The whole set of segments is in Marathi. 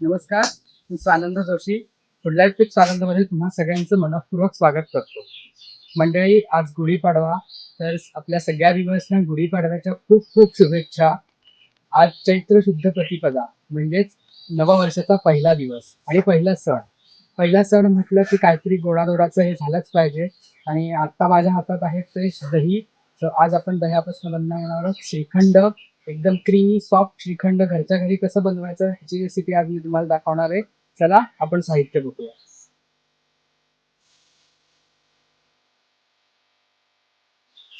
नमस्कार मी स्वानंद जोशी. फुडलाईफ पिक स्वानंदमध्ये तुम्हा सगळ्यांचं मनपूर्वक स्वागत करतो. मंडळी आज गुढीपाडवा तर आपल्या सगळ्या व्ह्युअर्सना गुढीपाडव्याच्या खूप खूप शुभेच्छा. आज चैत्र शुद्ध प्रतिपदा म्हणजेच नववर्षाचा पहिला दिवस आणि पहिला सण. पहिला सण म्हटलं की काहीतरी गोडाधोडाचं हे झालंच पाहिजे. आणि आता माझ्या हातात आहे ते दही. तर आज आपण दह्यापासून अन्न आहोत श्रीखंड. एकदम क्रीमी सॉफ्ट श्रीखंड घरच्या घरी कसं बनवायचं ह्याची रेसिपी आज मी तुम्हाला दाखवणार आहे. चला आपण साहित्य बघूया.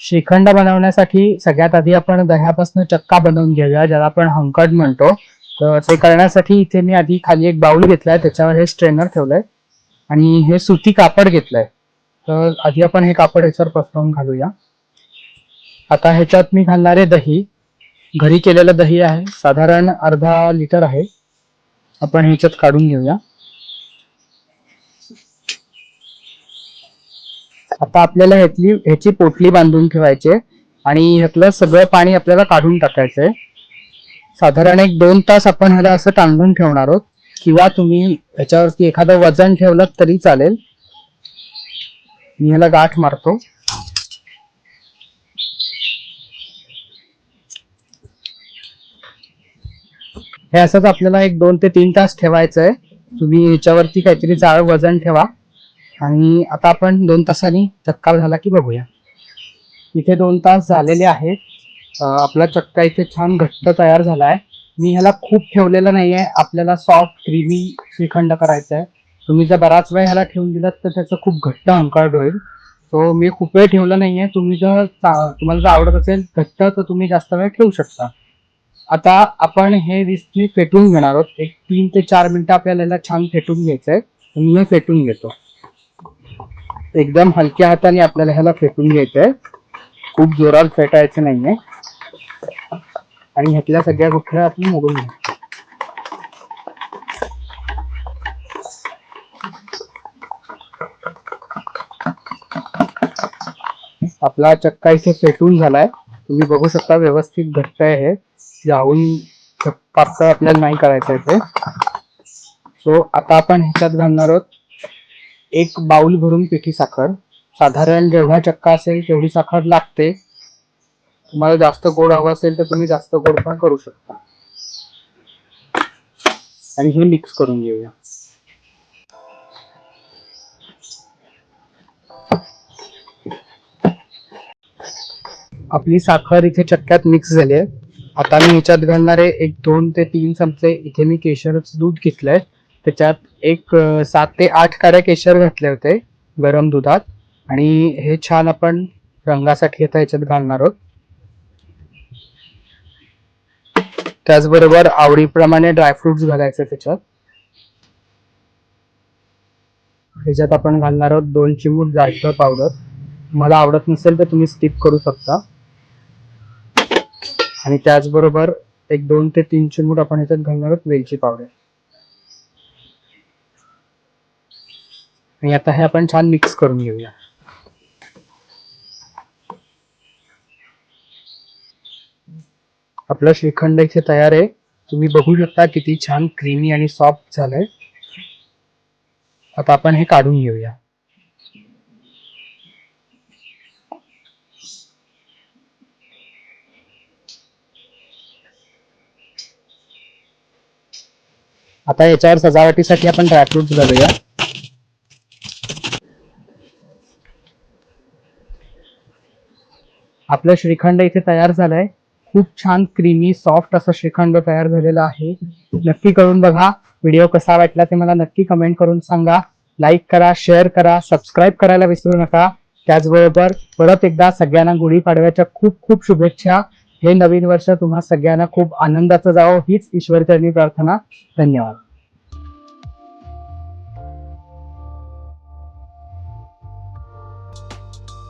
श्रीखंड बनवण्यासाठी सगळ्यात आधी आपण दह्यापासून चक्का बनवून घेऊया ज्याला आपण हंकट म्हणतो. तर ते करण्यासाठी इथे मी आधी खाली एक बाउल घेतलाय त्याच्यावर हे स्ट्रेनर ठेवलंय आणि हे सुती कापड घेतलंय. तर आधी आपण हे कापड ह्याच्यावर पसरवून घालूया. आता ह्याच्यात मी घालणार आहे दही. घरी केलेलं दही आहे. साधारण अर्धा लिटर आहे. आपण ह्याच्यात काढून घेऊया. आता आपल्याला ह्यातली ह्याची पोटली बांधून ठेवायची आहे. आणि ह्यातलं सगळं पाणी आपल्याला काढून टाकायचंय साधारण एक दोन तास आपण ह्याला असं टांगून ठेवणार आहोत. किंवा तुम्ही ह्याच्यावरती एखादं वजन ठेवलं तरी चालेल. मी ह्याला गाठ मारतो. हे असंच आपल्याला एक दोन ते तीन तास ठेवायचं आहे तुम्ही ह्याच्यावरती काहीतरी जाळ वजन ठेवा. आणि आता आपण दोन तासांनी चक्का झाला की बघूया. इथे दोन तास झालेले आहेत. आपला चक्का इथे छान घट्ट तयार झाला आहे मी ह्याला खूप ठेवलेलं आहे आपल्याला सॉफ्ट क्रीमी श्रीखंड करायचा आहे तुम्ही जर बराच वेळ ह्याला ठेवून दिलात तर त्याचं खूप घट्ट अंकाळ होईल. तो मी खूप वेळ ठेवला आहे तुम्ही जर चा- तुम्हाला जर आवडत असेल घट्ट तर तुम्ही जास्त वेळ ठेवू शकता. आता आपण हे रिस्की फेटून घेणार आहोत. एक तीन ते चार मिनिटं आपल्याला याला छान फेटून घ्यायचं आहे मी फेटून घेतो. एकदम हलक्या हाताने आपल्याला ह्याला फेटून घ्यायचं आहे खूप जोरात फेटायचं नाहीये. आणि ह्यातल्या सगळ्या गुठळ्या आपण मोडून घेऊ आपला चक्का इथे फेटून झालाय. तुम्ही बघू शकता व्यवस्थित घट्ट आहे हे. जाऊन पातळ आपल्याला नाही करायचं आहे ते. सो आता आपण ह्याच्यात घालणार आहोत एक बाउल भरून पिठी साखर. साधारण जेवढा चक्का असेल तेवढी साखर लागते. तुम्हाला जास्त गोड हवं असेल तर तुम्ही जास्त गोड पण करू शकता. आणि हे मिक्स करून घेऊया. आपली साखर इथे चक्क्यात मिक्स झाली आहे. आता मी ह्याच्यात घालणारे एक दोन ते तीन चमचे इथे मी केशरच दूध घेतलंय. त्याच्यात एक सात ते आठ काड्या केशर घातले होते गरम दुधात. आणि हे छान आपण रंगासाठी आता ह्याच्यात घालणार आहोत. त्याचबरोबर आवडीप्रमाणे ड्रायफ्रुट्स घालायचे त्याच्यात. ह्याच्यात आपण घालणार आहोत दोन चिमूट जायफळ पावडर. मला आवडत नसेल तर तुम्ही स्किप करू शकता. आणि त्याचबरोबर एक दोन ते तीन चिमूट आपण ह्याच्यात घालणार आहोत वेलची पावडर. आणि आता हे आपण छान मिक्स करून घेऊया. आपलं श्रीखंड इथे तयार आहे. तुम्ही बघू शकता किती छान क्रीमी आणि सॉफ्ट झालंय. आता आपण हे काढून घेऊया. आता याच्यावर सजावटीसाठी आपण ड्रायफ्रूट घालूया आपलं श्रीखंड इथे तयार झालंय. खूप छान क्रीमी सॉफ्ट असं श्रीखंड तयार झालेलं आहे. नक्की करून बघा. व्हिडिओ कसा वाटला ते मला नक्की कमेंट करून सांगा. लाईक करा शेअर करा सबस्क्राईब करायला विसरू नका. त्याचबरोबर परत एकदा सगळ्यांना गुढीपाडव्याच्या खूप खूप शुभेच्छा. हे नवीन वर्ष तुम्हा सगळ्यांना खूप आनंदाचं जावं हीच ईश्वरचरणी प्रार्थना. धन्यवाद.